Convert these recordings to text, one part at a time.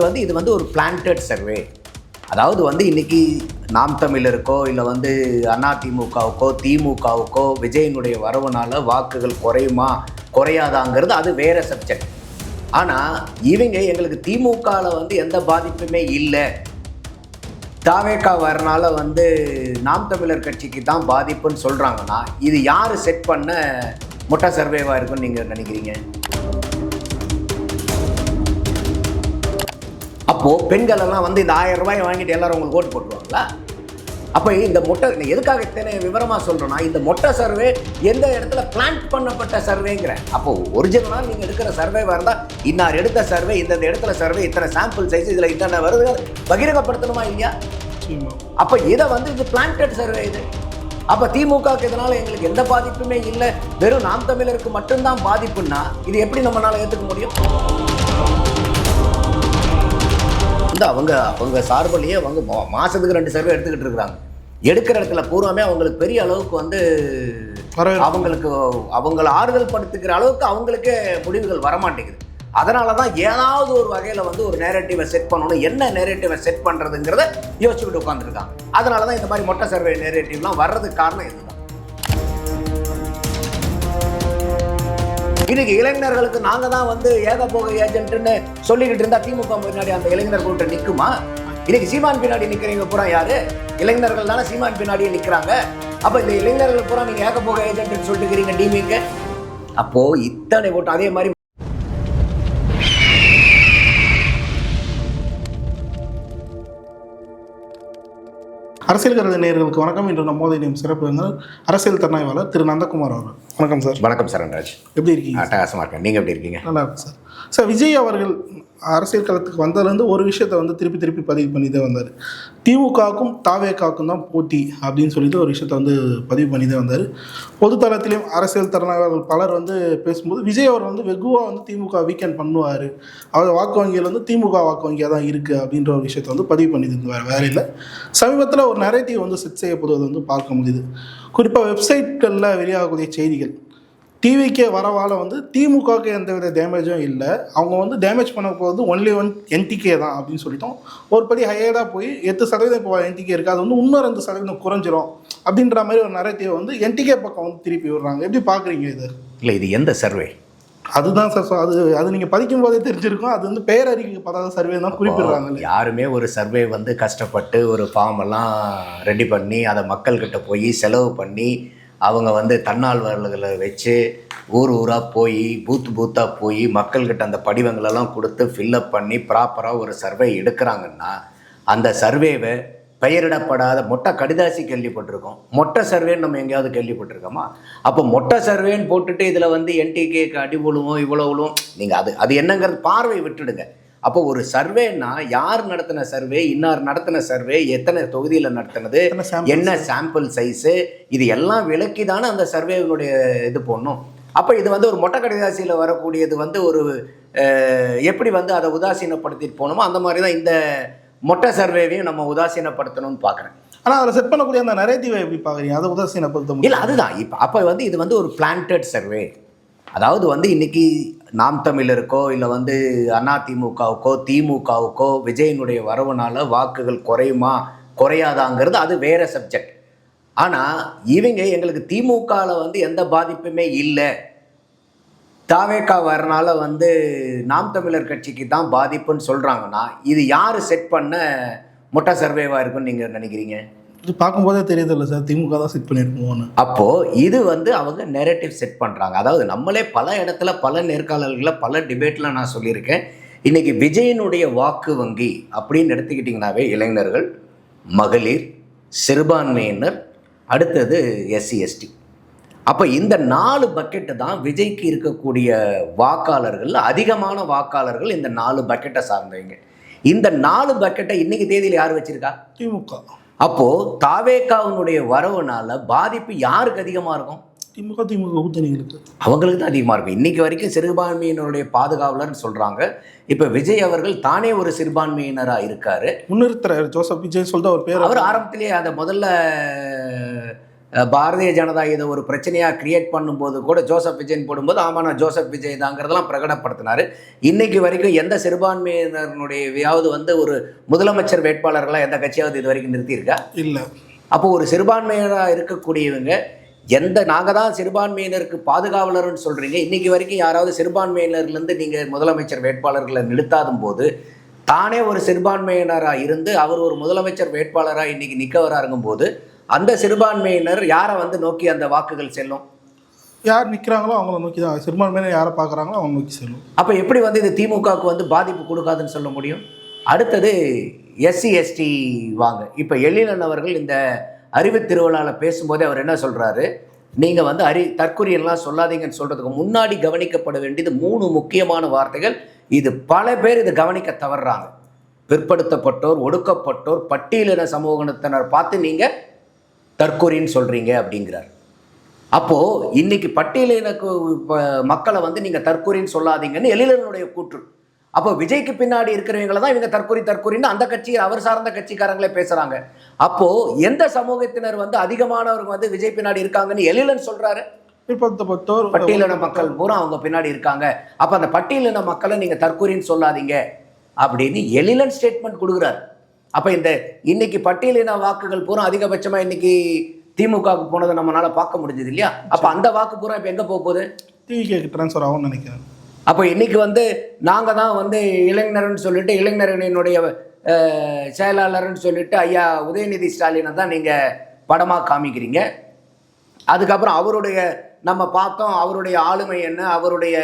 வந்து இது வந்து ஒரு பிளான்டட் சர்வே அதாவது வந்து இன்னைக்கு நாம் தமிழருக்கோ இல்லை வந்து அதிமுகவுக்கோ திமுகவுக்கோ விஜயனுடைய வரவுனால வாக்குகள் குறையுமா குறையாதாங்கிறது அது வேற சப்ஜெக்ட் ஆனால் இவங்க எங்களுக்கு திமுகவில் வந்து எந்த பாதிப்புமே இல்லை. தாவேக்கா வரனால வந்து நாம் தமிழர் கட்சிக்கு தான் பாதிப்புன்னு சொல்கிறாங்கன்னா இது யார் செட் பண்ண முட்டை சர்வேவாக இருக்குன்னு நீங்கள் நினைக்கிறீங்க? அப்போது பெண்கள் எல்லாம் வந்து இந்த ஆயிரம் ரூபாய் வாங்கிட்டு எல்லாரும் உங்களுக்கு ஓட்டு போட்டுருவாங்களா? அப்போ இந்த மொட்டை எதுக்காக இத்தனை விவரமாக சொல்கிறேன்னா இந்த மொட்டை சர்வே எந்த இடத்துல பிளான்ட் பண்ணப்பட்ட சர்வேங்கிறேன் அப்போ ஒரிஜினலாக நீங்கள் எடுக்கிற சர்வேவாக இருந்தால் இன்னார் எடுத்த சர்வே இந்த இடத்துல சர்வே இத்தனை சாம்பிள் சைஸ் இதில் இத்தனை வருது பகிரங்கப்படுத்தணுமா இல்லையா? அப்போ இதை வந்து இது பிளான்டட் சர்வே இது. அப்போ திமுகவுக்கு இதனால் எங்களுக்கு எந்த பாதிப்புமே இல்லை வெறும் நாம் தமிழருக்கு மட்டும்தான் பாதிப்புன்னா இது எப்படி நம்மளால ஏற்றுக்க முடியும்? வந்து அவங்க அவங்க சார்பிலேயே அவங்க மா- மாசத்துக்கு ரெண்டு சர்வே எடுத்துக்கிட்டு இருக்கிறாங்க. எடுக்கிற இடத்துல பூர்வமே அவங்களுக்கு பெரிய அளவுக்கு வந்து. அவங்களுக்கு அவங்கள ஆறுதல் படுத்துக்கிற அளவுக்கு அவங்களுக்கே முடிவுகள் வரமாட்டேங்குது. அதனால தான் ஏதாவது ஒரு வகையில் வந்து ஒரு நேரட்டிவை செட் பண்ணணும். என்ன நேரட்டிவை செட் பண்ணுறதுங்கிறத யோசிச்சுக்கிட்டு உட்காந்துருக்காங்க அதனால தான் இந்த மாதிரி மொட்டை சர்வே நேரட்டிவ்லாம் வர்றதுக்கு காரணம் இதுதான். இன்னைக்கு இளைஞர்களுக்கு நாங்க தான் வந்து ஏகபோக ஏஜென்ட்னு சொல்லிக்கிட்டு இருந்தா திமுக முன்னாடி அந்த இளைஞர்கள்ட்ட நிக்குமா? இன்னைக்கு சீமான் பின்னாடி நிக்கிறீங்க பூரா யாரு? இளைஞர்கள் தானே சீமான் பின்னாடியே நிக்கிறாங்க. அப்ப இந்த இளைஞர்கள் பூரா நீங்க ஏகபோக ஏஜென்ட்னு சொல்லிக்கிறீங்க டிமிங்க அப்போ இத்தனை ஓட்டு அதே மாதிரி அரசியல் கருத நேயர்களுக்கு வணக்கம். இன்று நம்மோது இணையும் சிறப்பு அரசியல் திறனாய்வாளர் திரு நந்தகுமார் அவர்கள். வணக்கம் சார். வணக்கம் சரண்ராஜ் எப்படி இருக்கீங்க? அட்டகாசமா இருக்கேன். நீங்க எப்படி இருக்கீங்க? நல்லா இருக்கு சார். சார் விஜய் அவர்கள் அரசியல் களத்துக்கு வந்ததுலேருந்து ஒரு விஷயத்தை வந்து திருப்பி திருப்பி பதிவு பண்ணிட்டே வந்தார். திமுகவுக்கும் தாவேக்காவுக்கும் தான் போட்டி அப்படின்னு சொல்லிட்டு ஒரு விஷயத்தை வந்து பதிவு பண்ணிட்டே வந்தார். பொது தளத்திலையும் அரசியல் திறனாய்வாளர்கள் பலர் வந்து பேசும்போது விஜய் அவர் வந்து வெகுவாக வந்து திமுக வீக்கெண்ட் பண்ணுவார். அவர் வாக்கு வங்கியில் வந்து திமுக வாக்கு வங்கியாக தான் இருக்குது அப்படின்ற ஒரு விஷயத்தை வந்து பதிவு பண்ணி இருந்தார். வேற இல்லை. சமீபத்தில் ஒரு நரேட்டிவ் வந்து செட் செய்யப்படுவதை வந்து பார்க்க முடியுது. குறிப்பாக வெப்சைட்களில் வெளியாகக்கூடிய செய்திகள். டிவிக்கே வரவால வந்து திமுகவுக்கு எந்த வித டேமேஜும் இல்லை. அவங்க வந்து டேமேஜ் பண்ண போகிறது ஒன்லி ஒன் என்டிகே தான் அப்படின்னு சொல்லிட்டோம். ஒரு படி ஹையராக போய் எட்டு சதவீதம் இப்போ என்டிகே இருக்குது அது வந்து இன்னும் ரெண்டு சதவீதம் குறைஞ்சிரும். அப்படின்ற மாதிரி ஒரு நரேட்டிவ் வந்து என்டிகே பக்கம் வந்து திருப்பி விடுறாங்க. எப்படி பார்க்குறீங்க இது? இல்ல இது எந்த சர்வே அதுதான் சார் அது அது நீங்கள் படிக்கும் போதே தெரிஞ்சிருக்கும். அது வந்து பெயரறிக்கப்படாத சர்வே தான் குறிப்பிடுறாங்க? யாருமே ஒரு சர்வே வந்து கஷ்டப்பட்டு ஒரு ஃபார்ம் எல்லாம் ரெடி பண்ணி அதை மக்கள்கிட்ட போய் செலவு பண்ணி அவங்க வந்து தன்னார்வலர்களை வச்சு ஊர் ஊராக போய் பூத்து பூத்தாக போய் மக்கள்கிட்ட அந்த படிவங்களெல்லாம் கொடுத்து ஃபில்லப் பண்ணி ப்ராப்பராக ஒரு சர்வே எடுக்கிறாங்கன்னா அந்த சர்வேவை பெயரிடப்படாத மொட்டை கடிதாசி கேள்விப்பட்டிருக்கோம். மொட்டை சர்வேன்னு நம்ம எங்கேயாவது கேள்விப்பட்டிருக்கோமா? அப்போ மொட்டை சர்வேன்னு போட்டுட்டு இதில் வந்து என்டிகேக்கு அடி விழுவோம் இவ்வளோ நீங்கள் அது அது என்னங்கிறது பார்வை விட்டுடுங்க. அப்போ ஒரு சர்வேன்னா யார் நடத்தின சர்வே இன்னார் நடத்தின சர்வே எத்தனை தொகுதியில் நடத்தினது? என்ன சாம்பிள் சைஸு இது எல்லாம் விளக்கி தானே அந்த சர்வேனுடைய இது போடணும். அப்போ இது வந்து ஒரு மொட்டை கடிதாசியில் வரக்கூடியது வந்து ஒரு எப்படி வந்து அதை உதாசீனப்படுத்திட்டு போகணுமோ அந்த மாதிரி தான் இந்த மொட்டை சர்வேவையும் நம்ம உதாசீனப்படுத்தணும்னு பார்க்குறேன். ஆனால் அதில் செட் பண்ணக்கூடிய அந்த நரேட்டிவை எப்படி பார்க்குறீங்க? அதை உதாசீனப்படுத்த முடியும்? இல்லை அதுதான். இப்போ அப்போ வந்து இது வந்து ஒரு பிளான்டட் சர்வே அதாவது வந்து இன்னைக்கு நாம் தமிழருக்கோ இல்லை வந்து அதிமுகவுக்கோ திமுகவுக்கோ விஜயனுடைய வரவுனால வாக்குகள் குறையுமா குறையாதாங்கிறது அது வேற சப்ஜெக்ட் ஆனால் இவங்க எங்களுக்கு திமுகவில் வந்து எந்த பாதிப்புமே இல்லை. தாவேக்கா வரனால வந்து நாம் தமிழர் கட்சிக்கு தான் பாதிப்புன்னு சொல்கிறாங்கன்னா இது யார் செட் பண்ண முட்டை சர்வேவாக இருக்குன்னு நீங்கள் நினைக்கிறீங்க? பார்க்கும்போதே தெரியுது இல்லை சார் திமுக தான் செட் பண்ணியிருக்கோன்னு அப்போ இது வந்து அவங்க நெரேட்டிவ் செட் பண்றாங்க. அதாவது நம்மளே பல இடத்துல பல நேர்காணல்களில் பல டிபேட்ல நான் சொல்லியிருக்கேன். இன்னைக்கு விஜயனுடைய வாக்கு வங்கி அப்படின்னு எடுத்துக்கிட்டிங்கனாவே இளைஞர்கள் மகளிர் சிறுபான்மையினர் அடுத்தது எஸ்சி எஸ்டி அப்போ இந்த நாலு பக்கெட்டு தான் விஜய்க்கு இருக்கக்கூடிய வாக்காளர்கள் அதிகமான வாக்காளர்கள் இந்த நாலு பக்கெட்டை சார்ந்தவங்க. இந்த நாலு பக்கெட்டை இன்னைக்கு தேதியில் யார் வச்சிருக்கா? திமுக. அப்போ தாவேக்காவினுடைய வரவுனால பாதிப்பு யாருக்கு அதிகமா இருக்கும்? திமுக திமுக கூட்டணிகளுக்கு. அவங்களுக்கு தான் அதிகமா இருக்கும். இன்னைக்கு வரைக்கும் சிறுபான்மையினருடைய பாதுகாவலர்னு சொல்றாங்க. இப்ப விஜய் அவர்கள் தானே ஒரு சிறுபான்மையினரா இருக்காரு. முன்னிறுத்துறாரு. ஜோசப் விஜய் சொல்லிட்டு அவர் பேர் அவர் ஆரம்பத்திலேயே அந்த முதல்ல பாரதிய ஜனதா இதை ஒரு பிரச்சனையாக கிரியேட் பண்ணும்போது கூட ஜோசப் விஜயன் போடும்போது ஆமாம் நான் ஜோசப் விஜய் தாங்கிறதெல்லாம் பிரகடப்படுத்தினார் இன்னைக்கு வரைக்கும் எந்த சிறுபான்மையினருடையவையாவது வந்து ஒரு முதலமைச்சர் வேட்பாளர்களாக எந்த கட்சியாவது இது வரைக்கும் நிறுத்தியிருக்கா? இல்லை. அப்போ ஒரு சிறுபான்மையினராக இருக்கக்கூடியவங்க எந்த நாங்கள் தான் சிறுபான்மையினருக்கு பாதுகாவலர்னு சொல்கிறீங்க இன்னைக்கு வரைக்கும் யாராவது சிறுபான்மையினர்லேருந்து நீங்கள் முதலமைச்சர் வேட்பாளர்களை நிறுத்தாதும் போது தானே ஒரு சிறுபான்மையினராக இருந்து அவர் ஒரு முதலமைச்சர் வேட்பாளராக இன்னைக்கு நிற்க போது அந்த சிறுபான்மையினர் யாரை வந்து நோக்கி அந்த வாக்குகள் செல்லும்? யார் நிற்கிறாங்களோ அவங்கள நோக்கி தான். சிறுபான்மையினர் யாரை பார்க்குறாங்களோ அவங்க நோக்கி செல்லும். அப்போ எப்படி வந்து இது திமுகவுக்கு வந்து பாதிப்பு கொடுக்காதுன்னு சொல்ல முடியும்? அடுத்தது எஸ்சி எஸ்டி வாங்க. இப்போ எழிலன் அவர்கள் இந்த அறிவு திருவிழாவில் பேசும்போதே அவர் என்ன சொல்கிறாரு நீங்கள் வந்து அறி தற்கொலையெல்லாம் சொல்லாதீங்கன்னு சொல்கிறதுக்கு முன்னாடி கவனிக்கப்பட வேண்டியது மூணு முக்கியமான வார்த்தைகள். இது பல பேர் இது கவனிக்க தவறுறாங்க. பிற்படுத்தப்பட்டோர் ஒடுக்கப்பட்டோர் பட்டியலின சமூகத்தினர் பார்த்து நீங்கள் தற்கொலைன்னு சொல்கிறீங்க அப்படிங்கிறார். அப்போது இன்னைக்கு பட்டியலின இப்போ மக்களை வந்து நீங்கள் தற்கொலைன்னு சொல்லாதீங்கன்னு எழிலனுடைய கூற்று. அப்போ விஜய்க்கு பின்னாடி இருக்கிறவங்கள தான் இவங்க தற்கொலை தற்கொலைன்னு அந்த கட்சியை அவர் சார்ந்த கட்சிக்காரங்களே பேசுகிறாங்க அப்போது எந்த சமூகத்தினர் வந்து அதிகமானவர்கள் வந்து விஜய் பின்னாடி இருக்காங்கன்னு எழிலன் சொல்கிறாரு பட்டியலின மக்கள் பூரா அவங்க பின்னாடி இருக்காங்க. அப்போ அந்த பட்டியலின மக்களை நீங்கள் தற்கொலைன்னு சொல்லாதீங்க அப்படின்னு எழிலன் ஸ்டேட்மெண்ட் கொடுக்குறாரு. அப்போ இந்த இன்னைக்கு பட்டியலின வாக்குகள் பூரா அதிகபட்சமாக இன்னைக்கு திமுகவுக்கு போனதை நம்மளால பார்க்க முடிஞ்சது இல்லையா? அப்போ அந்த வாக்கு பூரா இப்போ எங்கே போக போகுது? டிவிகேக்கு ட்ரான்ஸ்ஃபர் ஆகும்னு நினைக்கிறேன். அப்போ இன்னைக்கு வந்து நாங்கள் தான் வந்து இளைஞர்னு சொல்லிட்டு இளைஞரணியினுடைய அஹ், செயலாளர்னு சொல்லிட்டு ஐயா உதயநிதி ஸ்டாலினை தான் நீங்கள் படமாக காமிக்கிறீங்க. அதுக்கப்புறம் அவருடைய நம்ம பார்த்தோம் அவருடைய ஆளுமை என்ன அவருடைய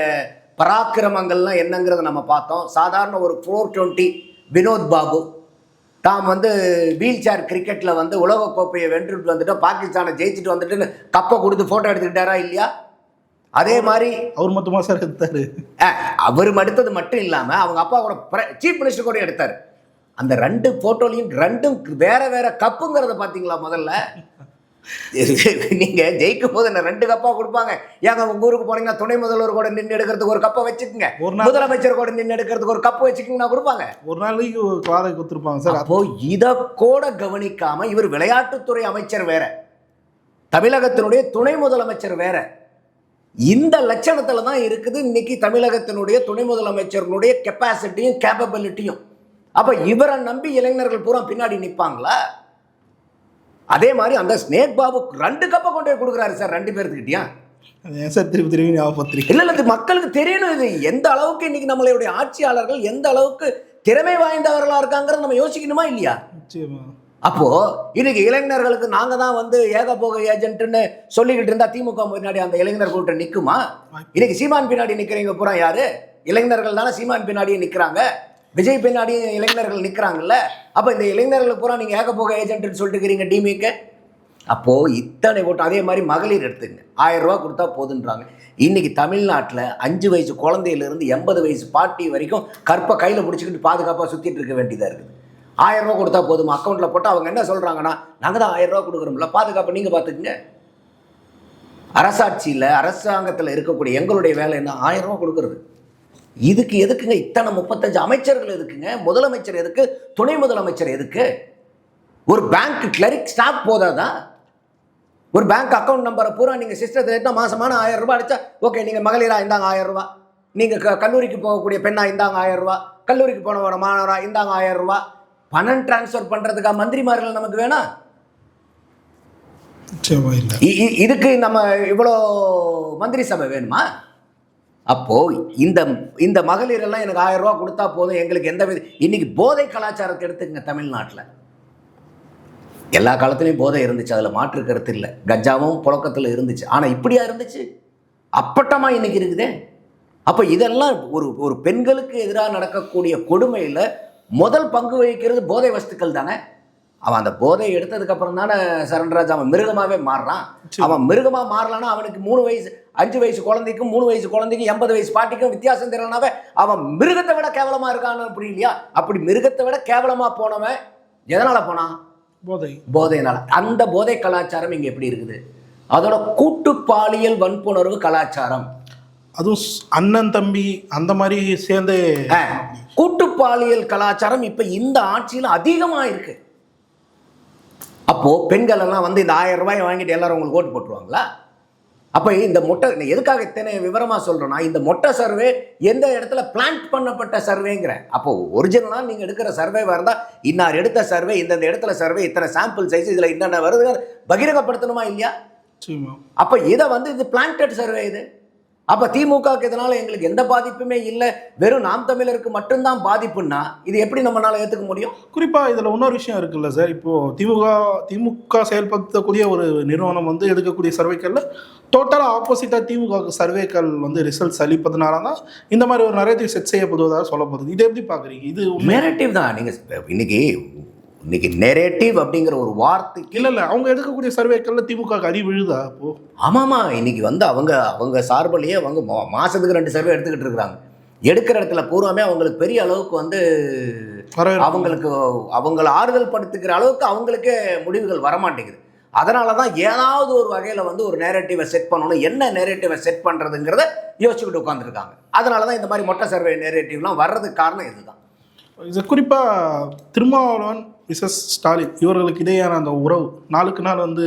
பராக்கிரமங்கள்லாம் என்னங்கிறத நம்ம பார்த்தோம். சாதாரண ஒரு ஃபோர் டுவெண்ட்டி வினோத் பாபு தாம் வந்து வீல் சேர் கிரிக்கெட்டில் வந்து உலகக்கோப்பையை வென்றுட்டு வந்துட்டு பாகிஸ்தானை ஜெயிச்சுட்டு வந்துட்டு கப்பை கொடுத்து ஃபோட்டோ எடுத்துக்கிட்டாரா இல்லையா? அதே மாதிரி அவர் மட்டுமா சார் எடுத்தாரு? அவர் அடுத்தது மட்டும் இல்லாமல் அவங்க அப்பாவோட சீஃப் மினிஸ்டர் கூட எடுத்தார். அந்த ரெண்டு ஃபோட்டோலையும் ரெண்டும் வேற வேற கப்புங்கிறத பார்த்தீங்களா முதல்ல? நீங்க ஜெயிக்கும் போது என்ன ரெண்டு கப்பா கொடுப்பாங்க? ஏங்க உங்க ஊருக்கு போனீங்கன்னா துணை முதல்வர் கூட நின்று எடுக்கிறதுக்கு ஒரு கப்பை வச்சுக்கோங்க. ஒரு நாள் முதலமைச்சர் கூட நின்று எடுக்கிறதுக்கு ஒரு கப்பு வச்சுக்கிங்கன்னா கொடுப்பாங்க. ஒரு நாளைக்கு வாடகை கொடுத்துருப்பாங்க சார். அப்போ இத கூட கவனிக்காம இவர் விளையாட்டுத்துறை அமைச்சர் வேற. தமிழகத்தினுடைய துணை முதலமைச்சர் வேற. இந்த லட்சணத்துல தான் இருக்குது இன்னைக்கு தமிழகத்தினுடைய துணை முதலமைச்சர்களுடைய கெப்பாசிட்டியும் கேப்பபிலிட்டியும் அப்ப இவரை நம்பி இளைஞர்கள் பூரா பின்னாடி நிப்பாங்களா? அதே மாதிரி அந்த ஸ்னேக் பாபு ரெண்டு கப்பை கொண்டு போய் கொடுக்குறாரு சார் ரெண்டு பேர்த்துக்கிட்டயா? ஏன் சார் திருப்பி திருப்பி ஞாபகப்படுத்துறீங்க? இல்ல இல்ல மக்களுக்கு தெரியணும் இது. எந்த அளவுக்கு இன்னைக்கு நம்மளுடைய ஆட்சியாளர்கள் எந்த அளவுக்கு திறமை வாய்ந்தவர்களா இருக்காங்கிறத நம்ம யோசிக்கணுமா இல்லையா? நிச்சயமா. அப்போ இன்னைக்கு இளைஞர்களுக்கு நாங்க தான் வந்து ஏகபோக ஏஜென்ட்னு சொல்லிக்கிட்டு இருந்தா திமுக முன்னாடி அந்த இளைஞர் கூட்டம் நிக்குமா? இன்னைக்கு சீமான் பின்னாடி நிக்கிறீங்க பூரா யாரு? இளைஞர்கள் தானே சீமான் பின்னாடியே நிக்கிறாங்க. விஜய் பின்னாடி இளைஞர்கள் நிற்கிறாங்கல்ல அப்போ இந்த இளைஞர்கள் பூரா நீங்கள் ஏகபோக ஏஜென்ட்னு சொல்லிட்டு இருக்கிறீங்க டிமிக்கு? அப்போது இத்தனை ஓட்டு அதே மாதிரி மகளிர் எடுத்துங்க. ஆயிரம் ரூபா கொடுத்தா போதுன்றாங்க. இன்னைக்கு தமிழ்நாட்டில் அஞ்சு வயசு குழந்தையிலேருந்து எண்பது வயசு பாட்டி வரைக்கும் கற்பை கையில் பிடிச்சிக்கிட்டு பாதுகாப்பாக சுற்றிட்டு இருக்க வேண்டியதாக இருக்குது. ஆயிரம் ரூபா கொடுத்தா போதும்? அக்கௌண்ட்டில் போட்டு அவங்க என்ன சொல்கிறாங்கன்னா நாங்கள் தான் ஆயிரம் ரூபா கொடுக்குறோம்ல பாதுகாப்பை நீங்கள் பார்த்துக்குங்க அரசாட்சியில் அரசாங்கத்தில் இருக்கக்கூடிய எங்களுடைய வேலை என்ன? ஆயிரம் ரூபா கொடுக்குறது. இதுக்கு எதுக்குங்க? இத்தனை முப்பத்தஞ்சு அமைச்சர்கள் எதுக்குங்க? முதலமைச்சர் எதுக்கு? துணை முதலமைச்சர் எதுக்கு? ஒரு பேங்க் கிளரிக் ஸ்டாஃப் போதாதா? ஒரு பேங்க் அக்கௌண்ட் நம்பரை பூரா நீங்கள் சிஸ்டத்தை எடுத்தால் மாசமான ஆயிரம் ரூபாய் அடிச்சா ஓகே நீங்கள் மகளிரா இந்தாங்க ஆயிரம் ரூபாய். நீங்கள் க கல்லூரிக்கு போகக்கூடிய பெண்ணா இந்தாங்க ஆயிரம் ரூபாய். கல்லூரிக்கு போன மாணவரா இந்தாங்க ஆயிரம் ரூபாய். பணம் டிரான்ஸ்ஃபர் பண்ணுறதுக்கா மந்திரிமார்கள் நமக்கு வேணாம் இதுக்கு நம்ம இவ்வளோ மந்திரி சபை வேணுமா? அப்போ இந்த இந்த மகளிர் எல்லாம் எனக்கு ஆயிரம் ரூபா கொடுத்தா போதும். எங்களுக்கு எந்த வித இன்னைக்கு போதை கலாச்சாரத்தை எடுத்துக்கங்க தமிழ்நாட்டில். எல்லா காலத்துலேயும் போதை இருந்துச்சு. அதில் மாற்று கருத்து இல்லை. கஞ்சாவும் புழக்கத்தில் இருந்துச்சு. ஆனால் இப்படியா இருந்துச்சு? அப்பட்டமாக இன்னைக்கு இருக்குதே. அப்போ இதெல்லாம் ஒரு ஒரு பெண்களுக்கு எதிராக நடக்கக்கூடிய கொடுமையில் முதல் பங்கு வகிக்கிறது போதை வஸ்துக்கள் தானே? அவன் அந்த போதை எடுத்ததுக்கு அப்புறம் தானே சரண்ராஜ் அவன் மிருகமாவே மாறுறான். அவன் மிருகமா மாறலன்னா அவனுக்கு மூணு வயசு அஞ்சு வயசு குழந்தைக்கும் மூணு வயசு குழந்தைக்கும் எண்பது வயசு பாட்டிக்கும் வித்தியாசம் தெரியலனாவே அவன் மிருகத்தை விட கேவலமா இருக்கான்னு அப்படி இல்லையா அப்படி மிருகத்தை விட கேவலமா போனவன் எதனால போனான்? போதை. போதையினால. அந்த போதை கலாச்சாரம் இங்க எப்படி இருக்குது? அதோட கூட்டு பாலியல் வன்புணர்வு கலாச்சாரம். அதுவும் அண்ணன் தம்பி அந்த மாதிரி சேர்ந்து கூட்டு பாலியல் கலாச்சாரம் இப்ப இந்த ஆட்சியில் அதிகமா இருக்கு. அப்போ அப்போது பெண்கள் எல்லாம் வந்து இந்த ஆயிரம் ரூபாய் வாங்கிட்டு எல்லாரும் உங்களுக்கு ஓட்டு போட்டுருவாங்களா? அப்போ இந்த மொட்டை எதுக்காக இத்தனை விவரமாக சொல்கிறேன்னா இந்த மொட்டை சர்வே எந்த இடத்துல பிளான்ட் பண்ணப்பட்ட சர்வேங்கிறேன் அப்போ ஒரிஜினலாக நீங்கள் எடுக்கிற சர்வே இருந்தால் இன்னார் எடுத்த சர்வே இந்தந்த இடத்துல சர்வே இத்தனை சாம்பிள் சைஸ் இதில் என்னென்ன வருது பகிரங்கப்படுத்தணுமா இல்லையா? அப்போ இதை வந்து இது பிளான்டட் சர்வே இது. அப்போ திமுகவுக்கு இதனால எங்களுக்கு எந்த பாதிப்புமே இல்லை? வெறும் நாம் தமிழருக்கு மட்டும்தான் பாதிப்புன்னா இது எப்படி நம்மளால ஏற்றுக்க முடியும்? குறிப்பாக இதில் இன்னொரு விஷயம் இருக்குல்ல சார். இப்போது திமுக திமுக செயல்படுத்தக்கூடிய ஒரு நிறுவனம் வந்து எடுக்கக்கூடிய சர்வேக்களில் டோட்டலாக ஆப்போசிட்டாக திமுகவுக்கு சர்வேக்கள் வந்து ரிசல்ட்ஸ் அளிப்பதனால தான் இந்த மாதிரி ஒரு நரேட்டிவ் செட் செய்யப்படுவதாக சொல்லப்படுது. இதை எப்படி பார்க்குறீங்க இது நேரேட்டிவ் தான். நீங்கள் இன்னைக்கு இன்னைக்கு நெரேட்டிவ் அப்படிங்கிற ஒரு வார்த்தைக்கு இல்லை இல்லை அவங்க எடுக்கக்கூடிய சர்வேக்களில் திமுக அடி விழுதா அப்போது ஆமாமா இன்னைக்கு வந்து அவங்க அவங்க சார்பிலேயே அவங்க மாசத்துக்கு ரெண்டு சர்வே எடுத்துக்கிட்டு இருக்கிறாங்க எடுக்கிற இடத்துல பூர்வமே அவங்களுக்கு பெரிய அளவுக்கு வந்து. அவங்களுக்கு அவங்கள ஆறுதல் படுத்துக்கிற அளவுக்கு அவங்களுக்கே முடிவுகள் வரமாட்டேங்குது. அதனால தான் ஏதாவது ஒரு வகையில் வந்து ஒரு நேரேட்டிவை செட் பண்ணணும். என்ன நேரேட்டிவை செட் பண்ணுறதுங்கிறத யோசிச்சுக்கிட்டு உட்காந்துருக்காங்க அதனால தான் இந்த மாதிரி மொட்டை சர்வே நேரேட்டிவ்லாம் வர்றதுக்கு காரணம் இதுதான். இது குறிப்பாக திருமாவளவன் மிஸ்எஸ் ஸ்டாலின் இவர்களுக்கு இடையான அந்த உறவு நாளுக்கு நாள் வந்து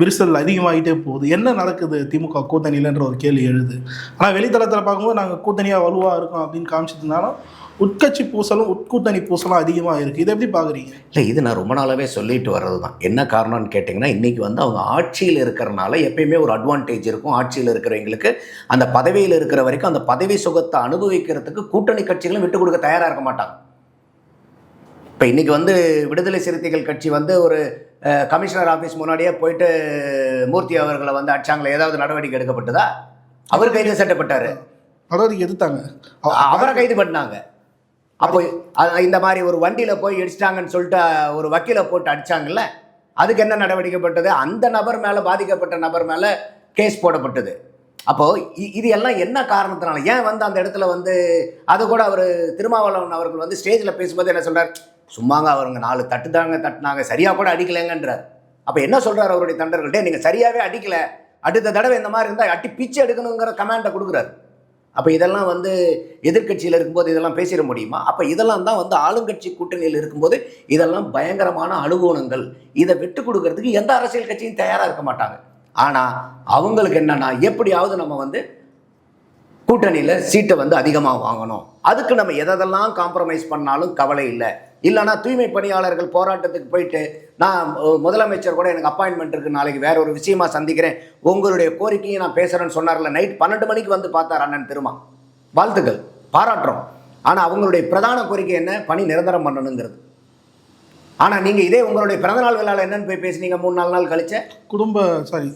விரிசல் அதிகமாகிட்டே போகுது. என்ன நடக்குது? திமுக கூட்டணியிலன்ற ஒரு கேள்வி எழுது. ஆனால் வெளித்தளத்தில் பார்க்கும்போது நாங்கள் கூட்டணியாக வலுவாக இருக்கோம் அப்படின்னு காமிச்சதுனாலும் உட்கட்சி பூசலும் உட்கூட்டணி பூசலும் அதிகமாக இருக்குது இதை எப்படி பார்க்குறீங்க? இல்லை இது நான் ரொம்ப நாளாகவே சொல்லிட்டு வர்றது தான் என்ன காரணம்னு கேட்டிங்கன்னா இன்றைக்கி வந்து அவங்க ஆட்சியில் இருக்கிறனால எப்பயுமே ஒரு அட்வான்டேஜ் இருக்கும். ஆட்சியில் இருக்கிறவங்களுக்கு அந்த பதவியில் இருக்கிற வரைக்கும் அந்த பதவி சுகத்தை அனுபவிக்கிறதுக்கு கூட்டணி கட்சிகளும் விட்டு கொடுக்க தயாராக இருக்க மாட்டாங்க. இப்போ இன்றைக்கி வந்து விடுதலை சிறுத்தைகள் கட்சி வந்து ஒரு கமிஷனர் ஆஃபீஸ் முன்னாடியே போயிட்டு மூர்த்தி அவர்களை வந்து அடிச்சாங்களே ஏதாவது நடவடிக்கை எடுக்கப்பட்டதா? அவர் கைது சட்டப்பட்டார். அதாவது எதிர்த்தாங்க. அவ- அவரை கைது பண்ணாங்க. அப்போ இந்த மாதிரி ஒரு வண்டியில் போய் இடிச்சிட்டாங்கன்னு சொல்லிட்டு ஒரு வக்கீலை போட்டு அடிச்சாங்கல்ல அதுக்கு என்ன நடவடிக்கை பட்டது? அந்த நபர் மேலே பாதிக்கப்பட்ட நபர் மேலே கேஸ் போடப்பட்டது. அப்போது இது எல்லாம் என்ன காரணத்தினால? ஏன் வந்து அந்த இடத்துல வந்து அது கூட அவர் திருமாவளவன் அவர்கள் வந்து ஸ்டேஜில் பேசும்போது என்ன சொல்றார் சும்மாங்க அவருங்க நாலு தட்டு தாங்க தட்டினாங்க சரியாக கூட அடிக்கலைங்கன்றார். அப்போ என்ன சொல்கிறார் அவருடைய தண்டர்கள்ட்டே நீங்கள் சரியாகவே அடிக்கல. அடுத்த தடவை இந்த மாதிரி இருந்தால் அட்டி பிச்சை எடுக்கணுங்கிற கமாண்டை கொடுக்குறாரு. அப்போ இதெல்லாம் வந்து எதிர்க்கட்சியில் இருக்கும்போது இதெல்லாம் பேசிட முடியுமா? அப்போ இதெல்லாம் தான் வந்து ஆளுங்கட்சி கூட்டணியில் இருக்கும்போது இதெல்லாம் பயங்கரமான அனுகோணங்கள் இதை விட்டு கொடுக்கறதுக்கு எந்த அரசியல் கட்சியும் தயாராக இருக்க மாட்டாங்க. ஆனால் அவங்களுக்கு என்னன்னா எப்படியாவது நம்ம வந்து கூட்டணியில் சீட்டை வந்து அதிகமாக வாங்கணும். அதுக்கு நம்ம எதெல்லாம் காம்ப்ரமைஸ் பண்ணாலும் கவலை இல்லை. இல்லைன்னா தூய்மை பணியாளர்கள் போராட்டத்துக்கு போயிட்டு நான் முதலமைச்சர் கூட எனக்கு அப்பாயின்மெண்ட் இருக்கு. நாளைக்கு வேற ஒரு விஷயமா சந்திக்கிறேன். உங்களுடைய கோரிக்கையை நான் பேசுகிறேன்னு சொன்னார்ல நைட் பன்னெண்டு மணிக்கு வந்து பார்த்தார் அண்ணன் திருமா. வாழ்த்துக்கள். பாராட்டுறோம். ஆனால் அவங்களுடைய பிரதான கோரிக்கை என்ன? பணி நிரந்தரம் பண்ணணுங்கிறது. ஆனால் நீங்கள் இதே உங்களுடைய பிறந்தநாள் விழாவில் என்னன்னு போய் பேசுனீங்க மூணு நாலு நாள் கழிச்சு? குடும்ப சாரி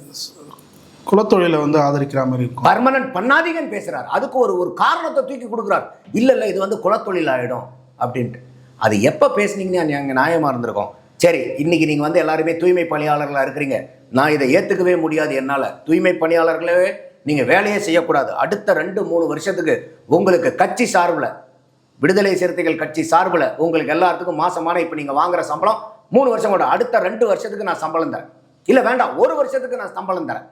குலத்தொழிலை வந்து ஆதரிக்கிற மாதிரி இருக்கும். பர்மனன்ட் பண்ணாதீங்கன்னு பேசுறாரு. அதுக்கு ஒரு ஒரு காரணத்தை தூக்கி கொடுக்குறாரு. இல்ல இல்ல இது வந்து குலத்தொழில் ஆயிடும் அப்படின்ட்டு. அது எப்போ பேசுனீங்கன்னு அங்கே நியாயமாக இருந்திருக்கோம். சரி இன்னைக்கு நீங்கள் வந்து எல்லாருமே தூய்மை பணியாளர்களாக இருக்கிறீங்க. நான் இதை ஏற்றுக்கவே முடியாது என்னால். தூய்மை பணியாளர்களே நீங்கள் வேலையே செய்யக்கூடாது. அடுத்த ரெண்டு மூணு வருஷத்துக்கு உங்களுக்கு கட்சி சார்பில் விடுதலை சிறுத்தைகள் கட்சி சார்பில் உங்களுக்கு எல்லாத்துக்கும் மாசமான இப்போ நீங்கள் வாங்குற சம்பளம் மூணு வருஷம் கூட. அடுத்த ரெண்டு வருஷத்துக்கு நான் சம்பளம் தரேன். இல்லை வேண்டாம். ஒரு வருஷத்துக்கு நான் சம்பளம் தரேன்.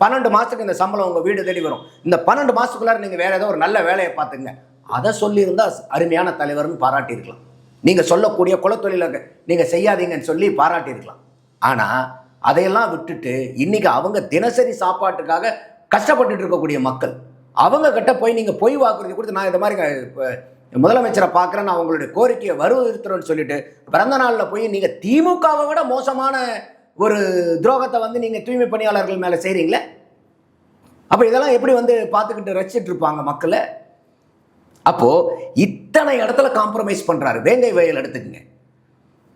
பன்னெண்டு மாதத்துக்கு இந்த சம்பளம் உங்கள் வீடு தேடி வரும். இந்த பன்னெண்டு மாதத்துக்குள்ளார நீங்கள் வேறு ஏதோ ஒரு நல்ல வேலையை பார்த்துங்க அதை சொல்லியிருந்தா அருமையான தலைவர்னு பாராட்டியிருக்கலாம். நீங்கள் சொல்லக்கூடிய குலத்தொழில நீங்கள் செய்யாதீங்கன்னு சொல்லி பாராட்டியிருக்கலாம். ஆனால் அதையெல்லாம் விட்டுட்டு இன்றைக்கி அவங்க தினசரி சாப்பாட்டுக்காக கஷ்டப்பட்டுட்டு இருக்கக்கூடிய மக்கள் அவங்க கிட்ட போய் நீங்கள் பொய் வாக்குறுதி கொடுத்து நான் இந்த மாதிரி முதலமைச்சரை பார்க்குறேன் நான் அவங்களுடைய கோரிக்கையை வலுவுறுத்துறேன்னு சொல்லிட்டு பிறந்த நாளில் போய் நீங்கள் திமுகவை விட மோசமான ஒரு துரோகத்தை வந்து நீங்கள் தூய்மை பணியாளர்கள் மேலே செய்கிறீங்களே அப்போ இதெல்லாம் எப்படி வந்து பார்த்துக்கிட்டு ரசிச்சிட்டு இருப்பாங்க மக்களை? அப்போது இத்தனை இடத்துல காம்ப்ரமைஸ் பண்ணுறாரு வேங்கை வயல் எடுத்துக்கங்க.